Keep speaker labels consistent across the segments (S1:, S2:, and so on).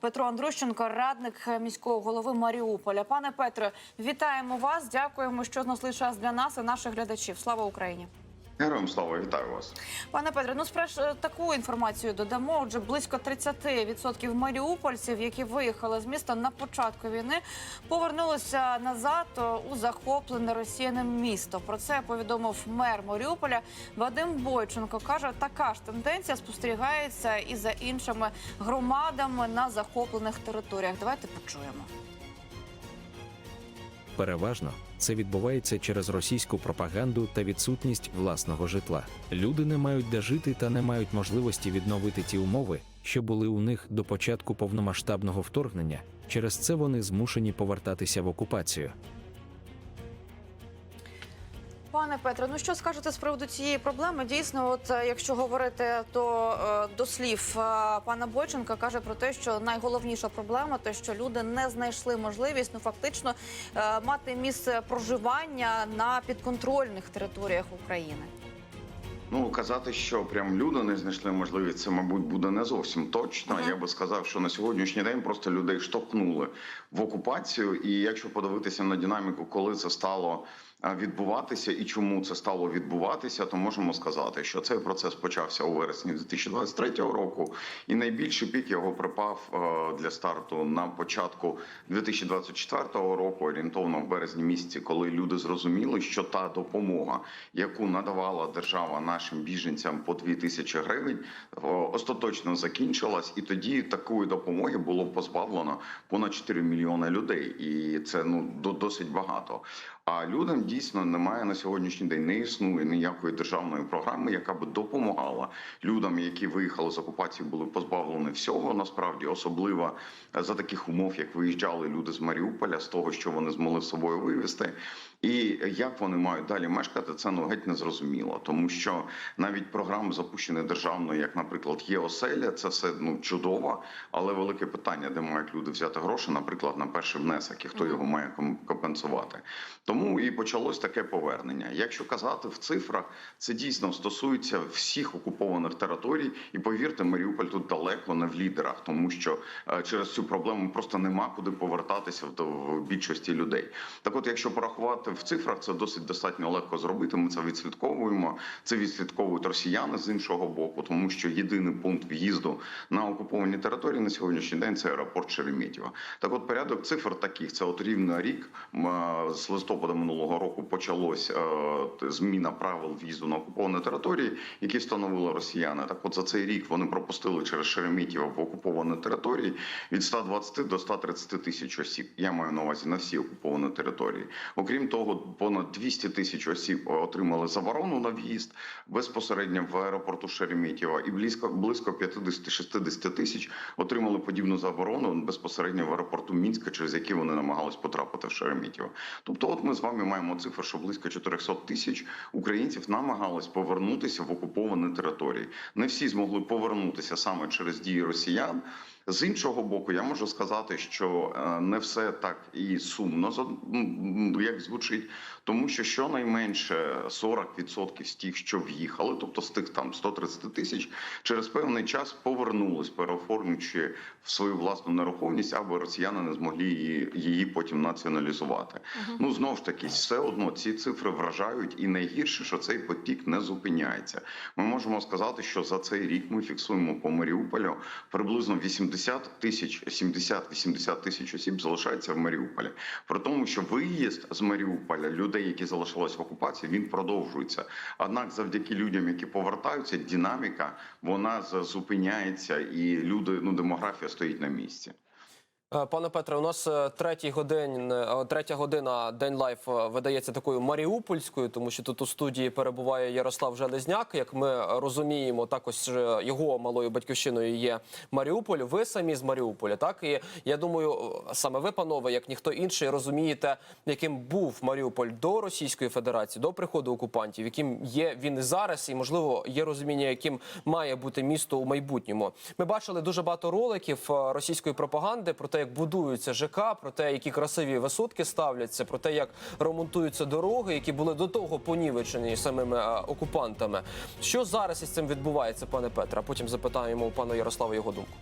S1: Петро Андрущенко, радник міського голови Маріуполя. Пане Петре, вітаємо вас. Дякуємо, що знайшли час для нас і наших глядачів. Слава Україні.
S2: Героям слава, вітаю вас.
S1: Пане Петре, ну сперш е, таку інформацію додамо. Отже, близько 30% маріупольців, які виїхали з міста на початку війни, повернулися назад е, у захоплене росіяним місто. Про це повідомив мер Маріуполя Вадим Бойченко. каже, така ж тенденція спостерігається і за іншими громадами на захоплених територіях. Давайте почуємо.
S3: Переважно це відбувається через російську пропаганду та відсутність власного житла. Люди не мають де жити та не мають можливості відновити ті умови, що були у них до початку повномасштабного вторгнення. Через це вони змушені повертатися в окупацію.
S1: Пане Петре, ну що скажете з приводу цієї проблеми? Дійсно, от е, якщо говорити, то е, до слів е, пана Бойченка каже про те, що найголовніша проблема те, що люди не знайшли можливість ну фактично мати місце проживання на підконтрольних територіях України.
S2: Ну казати, що прям люди не знайшли можливість, це мабуть буде не зовсім точно.
S1: Ага.
S2: Я би сказав, що на сьогоднішній день просто людей штовхнули в окупацію. І якщо подивитися на динаміку, коли це стало відбуватися і чому це стало відбуватися, то можемо сказати, що цей процес почався у вересні 2023 року, і найбільший пік його припав е, для старту на початку 2024 року, орієнтовно в березні місяці, коли люди зрозуміли, що та допомога, яку надавала держава нашим біженцям по 2 тисячі гривень, остаточно закінчилась, і тоді такої допомоги було позбавлено понад 4 мільйони людей, і це ну до- досить багато. А людям дійсно немає на сьогоднішній день, не існує ніякої державної програми, яка би допомагала людям, які виїхали з окупації, були позбавлені всього. Насправді, особливо за таких умов, як виїжджали люди з Маріуполя, з того, що вони змогли з собою вивезти. І як вони мають далі мешкати, це ну геть не зрозуміло, тому що навіть програми запущені державно, як, наприклад, є оселя, це все ну чудово, але велике питання, де мають люди взяти гроші, наприклад, на перший внесок, і хто його має ком- компенсувати. Тому і почалось таке повернення. Якщо казати в цифрах, це дійсно стосується всіх окупованих територій. І повірте, Маріуполь тут далеко не в лідерах, тому що е, через цю проблему просто нема куди повертатися в більшості людей. Так, от, якщо порахувати в цифрах, це досить достатньо легко зробити. Ми це відслідковуємо. Це відслідковують росіяни з іншого боку, тому що єдиний пункт в'їзду на окуповані території на сьогоднішній день це аеропорт Шереметьєво. Так, от порядок цифр таких: це от рівно рік е, з листопада минулого року почалось е, зміна правил в'їзду на окуповані території, які встановили росіяни. Так, от за цей рік вони пропустили через Шереметьєво в окуповані території від 120 до 130 тисяч осіб. Я маю на увазі на всі окуповані території. Окрім того, понад 200 тисяч осіб отримали заборону на в'їзд безпосередньо в аеропорту Шереметьєво, і близько близько 50-60 тисяч отримали подібну заборону безпосередньо в аеропорту Мінська, через які вони намагались потрапити в Шереметьєво. Тобто, от ми з вами маємо цифру, що близько 400 тисяч українців намагались повернутися в окуповані території. Не всі змогли повернутися саме через дії росіян. З іншого боку, я можу сказати, що е, не все так і сумно як звучить, тому що щонайменше 40% з тих, що в'їхали, тобто з тих там 130 тисяч, через певний час повернулись, переоформлюючи в свою власну нерухомість, аби росіяни не змогли її, її потім націоналізувати. Ну знову ж таки, все одно ці цифри вражають, і найгірше, що цей потік не зупиняється. Ми можемо сказати, що за цей рік ми фіксуємо по Маріуполю приблизно 80 тисяч, 70-80 тисяч осіб залишається в Маріуполі. При тому, що виїзд з Маріуполя людей, які залишились в окупації, він продовжується. Однак, завдяки людям, які повертаються, динаміка вона зупиняється, і люди, ну демографія стоїть на місці.
S4: Е, Пане Петре, у нас е, третій годин, е, третя година День Лайф видається такою маріупольською, тому що тут у студії перебуває Ярослав Железняк. Як ми розуміємо, також його малою батьківщиною є Маріуполь. Ви самі з Маріуполя, так і я думаю, саме ви, панове, як ніхто інший, розумієте, яким був Маріуполь до Російської Федерації, до приходу окупантів, яким є він зараз, і можливо є розуміння, яким має бути місто у майбутньому. Ми бачили дуже багато роликів російської пропаганди про те, як будуються ЖК, про те, які красиві висотки ставляться, про те, як ремонтуються дороги, які були до того понівечені самими е, окупантами. Що зараз із цим відбувається, пане Петре? А потім запитаємо у пана Ярослава його думку.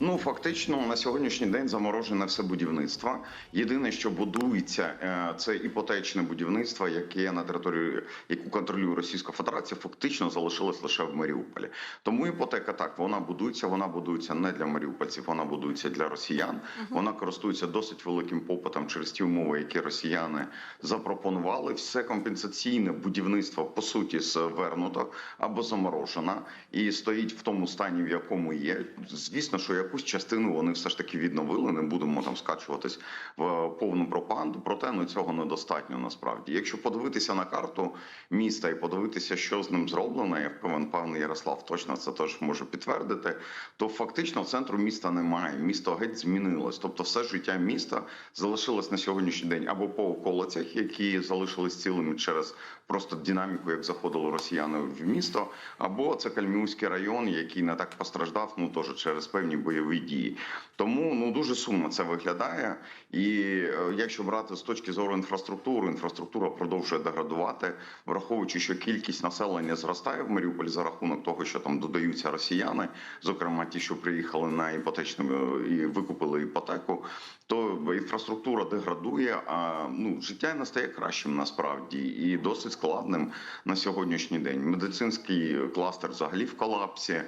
S2: Ну фактично на сьогоднішній день заморожене все будівництво. Єдине, що будується, е, це іпотечне будівництво, яке на території, яку контролює Російська Федерація, фактично залишилось лише в Маріуполі. Тому іпотека так вона будується. Вона будується не для маріупольців, вона будується для росіян. Вона користується досить великим попитом через ті умови, які росіяни запропонували. Все компенсаційне будівництво по суті звернуто або заморожено і стоїть в тому стані, в якому є. Звісно, що якусь частину вони все ж таки відновили. Не будемо там скачуватись в повну пропаганду. Проте ну цього недостатньо насправді. Якщо подивитися на карту міста і подивитися, що з ним зроблено, я певен певний Ярослав точно це теж може підтвердити. То фактично центру міста немає. Місто геть змінилось. Тобто, все життя міста залишилось на сьогоднішній день або по околицях, які залишились цілими через просто динаміку, як заходили росіяни в місто, або це Кальміуський район, який не так постраждав, ну теж через певні бойові дії. Тому ну дуже сумно це виглядає. І е, якщо брати з точки зору інфраструктури, інфраструктура продовжує деградувати, враховуючи, що кількість населення зростає в Маріуполі за рахунок того, що там додаються росіяни, зокрема ті, що приїхали на іпотечну е, і викупили іпотеку, то інфраструктура деградує. А ну життя не стає кращим насправді і досить складним на сьогоднішній день. Медицинський кластер взагалі в колапсі.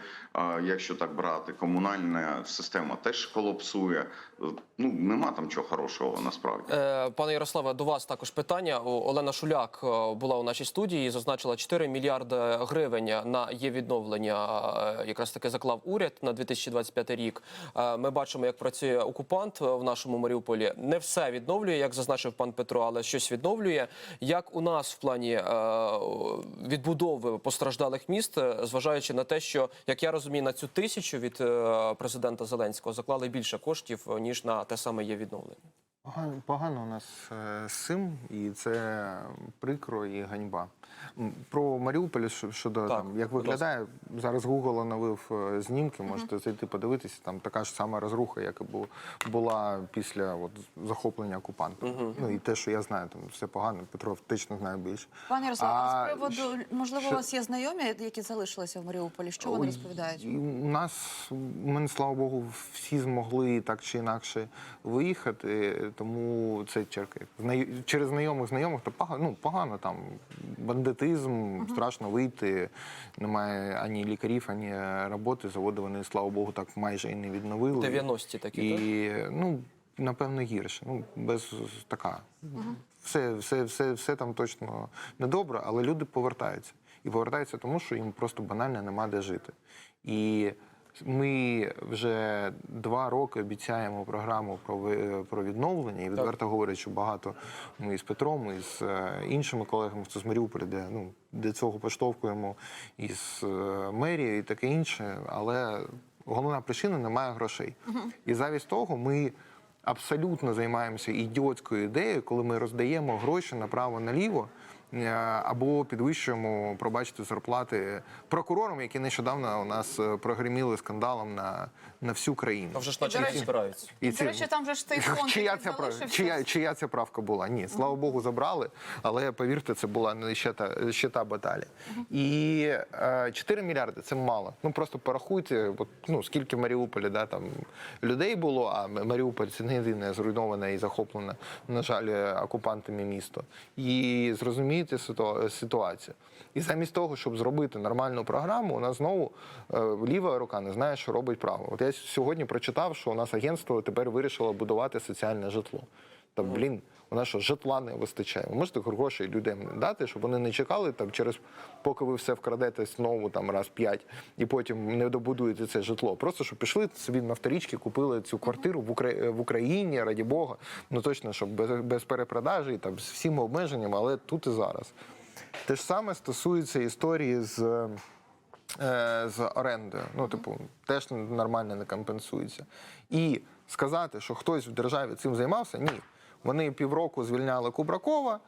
S2: Якщо так брати, комунальна система теж колапсує. Ну нема там чого хорошого насправді.
S4: Е, Пане Ярославе, до вас також питання. Олена Шуляк е, була у нашій студії і зазначила 4 мільярди гривень на є відновлення. е, Якраз таки заклав уряд на 2025 рік. Ми бачимо, як працює окупант в нашому Маріуполі. Не все відновлює, як зазначив пан Петро, але щось відновлює. Як у нас в плані відбудови постраждалих міст, зважаючи на те, що як я розумію, на цю тисячу від е, президента Зеленського заклали більше коштів е, ніж на те саме є відновлення.
S5: Погано, погано у нас е, з цим, і це прикро і ганьба. Про Маріуполь щодо
S4: Так,
S5: там, як виглядає, зараз Google оновив е, знімки, можете зайти подивитися. Там така ж сама розруха, як і була після от, захоплення окупантом. Ну і те, що я знаю, там все погано. Петро точно знає більше.
S1: Пане Ярославе, а з приводу
S5: що-
S1: можливо,
S5: що-
S1: у вас є знайомі, які залишилися в Маріуполі? Що вони розповідають?
S5: У нас, у мене, слава Богу, всі змогли так чи інакше виїхати, тому це черки. Через знайомих знайомих то погано, ну, погано там. Бандитизм, страшно вийти, немає ані лікарів, ані роботи. Заводи вони, слава Богу, так майже і не відновили.
S4: 90-ті такі, так?
S5: І, ну, напевно, гірше. Ну, без така. Все, все, все, все там точно недобре, але люди повертаються. І повертаються тому, що їм просто банально нема де жити. І ми вже два роки обіцяємо програму про, про відновлення, і відверто говорять, що багато ми з Петром, і з е, іншими колегами, з Маріуполя, де ну де цього поштовхуємо із е, мерією і таке інше. Але головна причина немає грошей. І замість того ми абсолютно займаємося ідіотською ідеєю, коли ми роздаємо гроші направо-наліво. е, Або підвищуємо, пробачте, зарплати прокурорам, які нещодавно у нас е, прогреміли скандалом на, на всю країну.
S4: А вже ж
S1: І,
S4: наче збираються.
S5: І
S1: До речі, там же ж той фонд,
S5: чия, ця, прав- чия, чия ця правка була? Ні, слава Богу, забрали, але повірте, це була не ще та, ще та баталія. І е, 4 мільярди це мало. Ну просто порахуйте, от, ну, скільки в Маріуполі да, там, людей було, а Маріуполь це не єдине зруйноване і захоплене, на жаль, е, окупантами місто. І зрозумієте ситу- ситуацію. І замість того, щоб зробити нормальну програму, у нас знову е, ліва рука не знає, що робить право. От я сьогодні прочитав, що у нас агентство тепер вирішило будувати соціальне житло. Та блін, у нас що житла не вистачає. Ви можете гроші людям дати, щоб вони не чекали там через поки ви все вкрадете знову там раз п'ять, і потім не добудуєте це житло. Просто щоб пішли собі на вторічки, купили цю квартиру в, Украї... в Україні, раді Бога. Ну точно, щоб без, без перепродажі, там з всіма обмеженнями, але тут і зараз. Те ж саме стосується історії з, е, з орендою. Ну, типу, теж нормально не компенсується. І сказати, що хтось в державі цим займався, ні. Вони півроку звільняли Кубракова,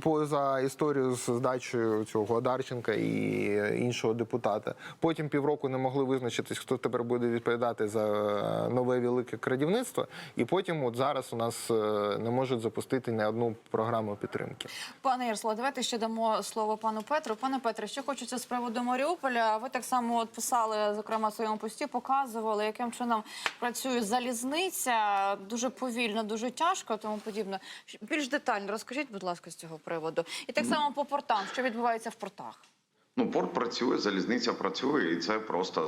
S5: поза історію з здачею цього Одарченка і іншого депутата. Потім півроку не могли визначитись, хто тепер буде відповідати за нове велике крадівництво. І потім, от зараз у нас е, не можуть запустити ні одну програму підтримки.
S1: Пане Ярославе, давайте ще дамо слово пану Петру. Пане Петре, що хочеться з приводу Маріуполя? Ви так само от писали, зокрема, в своєму пості, показували, яким чином працює залізниця. Дуже повільно, дуже тяжко, тому подібне. Щ- Більш детально розкажіть, будь ласка, з цього приводу. І так само по портам, що відбувається в портах.
S2: Ну, порт працює, залізниця працює, і це просто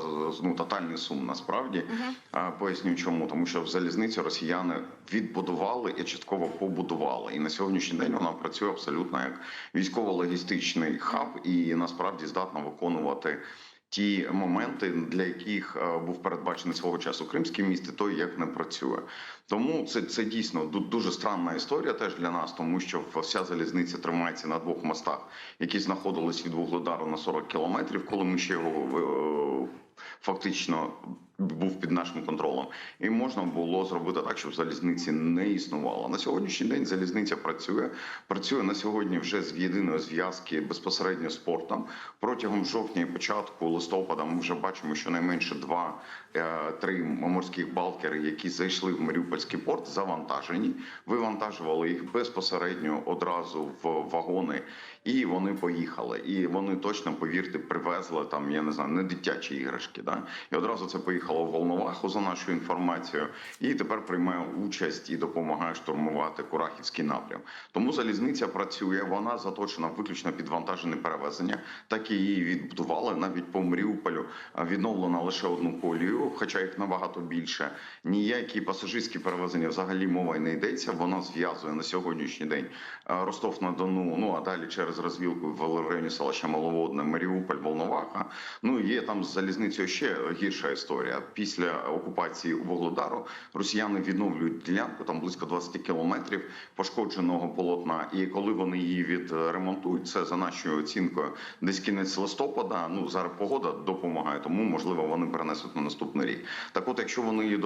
S2: ну, тотальний сум. Насправді А, поясню, чому тому, що в залізницю росіяни відбудували і частково побудували. І на сьогоднішній день вона працює абсолютно як військово-логістичний хаб, і насправді здатна виконувати. Ті моменти, для яких е, був передбачений свого часу Кримський міст, і той як не працює. Тому це, це дійсно дуже странна історія теж для нас, тому що вся залізниця тримається на двох мостах, які знаходились від Вугледару на 40 кілометрів, коли ми ще його е, фактично був під нашим контролем, і можна було зробити так, щоб залізниці не існувало. На сьогоднішній день залізниця працює. Працює на сьогодні вже з єдиної зв'язки безпосередньо з портом. Протягом жовтня і початку листопада ми вже бачимо, що найменше два е, морських балкери, які зайшли в Маріупольський порт, завантажені, вивантажували їх безпосередньо одразу в вагони, і вони поїхали. І вони точно, повірте, привезли там, я не знаю, не дитячі іграшки. Да? І одразу це поїхало в Волноваху за нашою інформацією, і тепер приймає участь і допомагає штурмувати Курахівський напрям. Тому залізниця працює, вона заточена виключно під вантажені перевезення, так і її відбудували навіть по Маріуполю. Відновлено лише одну колію, хоча їх набагато більше. Ніякі пасажирські перевезення взагалі мова й не йдеться. Вона зв'язує на сьогоднішній день е, Ростов на Дону. Ну а далі через розвілку в районі селища Маловодне, Маріуполь, Волноваха. Ну є там з залізницею ще гірша історія. Після окупації Вугледару росіяни відновлюють ділянку там близько 20 кілометрів пошкодженого полотна. І коли вони її відремонтують, це за нашою оцінкою, десь кінець листопада. Ну зараз погода допомагає, тому можливо вони перенесуть на наступний рік. Так, от, якщо вони її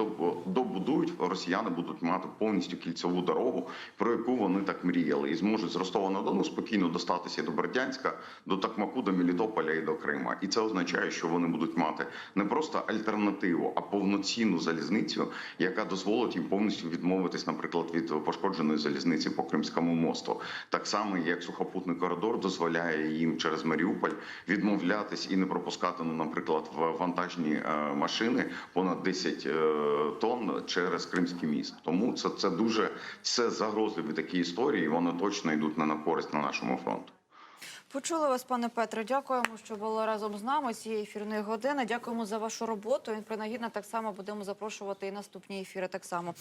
S2: добудують, росіяни будуть мати повністю кільцеву дорогу, про яку вони так мріяли, і зможуть з Ростова на Дону спокійно достатися до Бердянська, до Такмаку, до Мелітополя і до Крима. І це означає, що вони будуть мати не просто альтернативу, а повноцінну залізницю, яка дозволить їм повністю відмовитись, наприклад, від пошкодженої залізниці по Кримському мосту. Так само, як сухопутний коридор дозволяє їм через Маріуполь відмовлятись і не пропускати, ну, наприклад, в вантажні е, машини понад 10 е, тонн через Кримський міст. Тому це, це дуже це загрозливі такі історії. Вони точно йдуть не на користь на нашому фронту.
S1: Почули вас, пане Петре. Дякуємо, що були разом з нами цієї ефірної години. Дякуємо за вашу роботу. І принагідно так само будемо запрошувати і наступні ефіри. Так само.